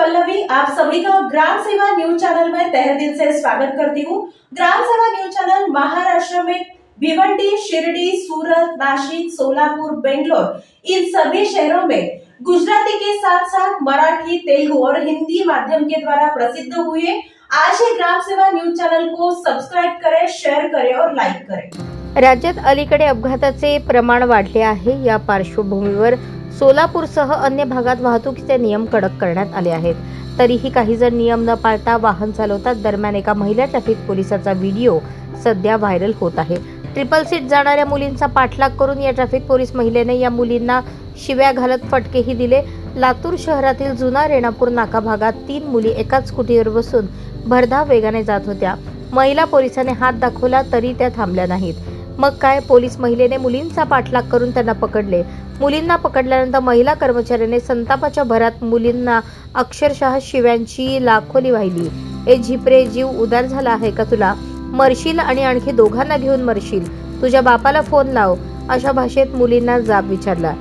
पल्लवी आप सभी का ग्राम सेवा न्यूज चैनल में तहे दिल से स्वागत करती हूँ। ग्राम सेवा न्यूज चैनल महाराष्ट्र में भिवंडी शिरडी सूरत नासिक सोलापुर बेंगलोर इन सभी शहरों में गुजराती के साथ साथ मराठी तेलुगु और हिंदी माध्यम के द्वारा प्रसिद्ध हुए आज ही ग्राम सेवा न्यूज चैनल को सब्सक्राइब करे शेयर करे और लाइक करे। राज्यात अलीकडे अपघाताचे प्रमाण वाढले आहे. या पार्श्वभूमीवर सोलापूरसह अन्य भागात वाहतुकीचे नियम कडक करण्यात आले आहेत. तरीही काही जण नियम न पाळता वाहन चालवतात. दरम्यान एका महिला ट्रॅफिक पोलिसाचा व्हिडिओ सध्या व्हायरल होत आहे. ट्रिपल सीट जाणाऱ्या मुलींचा पाठलाग करून या ट्रॅफिक पोलीस महिलेने या मुलींना शिव्या घालत फटकेही दिले. लातूर शहरातील जुना रेणापूर नाका भागात तीन मुली एकाच स्कूटीवर बसून भरधाव वेगाने जात होत्या. महिला पोलिसाने हात दाखवला तरी त्या थांबल्या नाहीत. मग काय? पोलीस महिलेने मुलींचा पाठलाग करून त्यांना पकडले. मुलींना पकडल्यानंतर महिला कर्मचाऱ्याने संतापाच्या भरात मुलींना अक्षरशः शिव्यांची लाखोली वाहिली. ए झिपरे जीव उदार झाला आहे का तुला? मरशील आणि आणखी दोघांना घेऊन मरशील. तुझ्या बापाला फोन लाव. अशा भाषेत मुलींना जाब विचारला.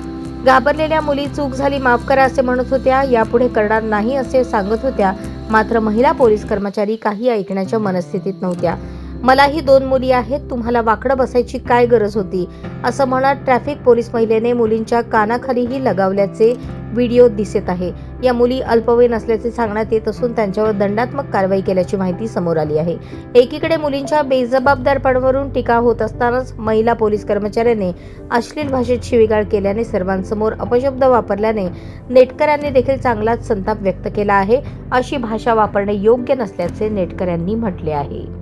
घाबरलेल्या मुली चूक झाली माफ करा असे म्हणत होत्या. यापुढे करणार नाही असे सांगत होत्या. मात्र महिला पोलीस कर्मचारी काही ऐकण्याच्या मनस्थितीत नव्हत्या. मलाही दोन मुली आहेत तुम्हाला वाकडं बसायची काय गरज होती? असं म्हणत ट्रॅफिक पोलीस महिलेने मुलींच्या कानाखालीही लगावल्याचे व्हिडिओ दिसत आहे. या मुली अल्पवयीन असल्याचे सांगण्यात येत असून त्यांच्यावर दंडात्मक कारवाई केल्याची माहिती समोर आली आहे. एकीकडे मुलींच्या बेजबाबदारपणावरून टीका होत असतानाच महिला पोलीस कर्मचाऱ्याने अश्लील भाषेत शिवीगाळ केल्याने सर्वांसमोर अपशब्द वापरल्याने नेटकऱ्यांनी देखील चांगलाच संताप व्यक्त केला आहे. अशी भाषा वापरणे योग्य नसल्याचे नेटकऱ्यांनी म्हटले आहे.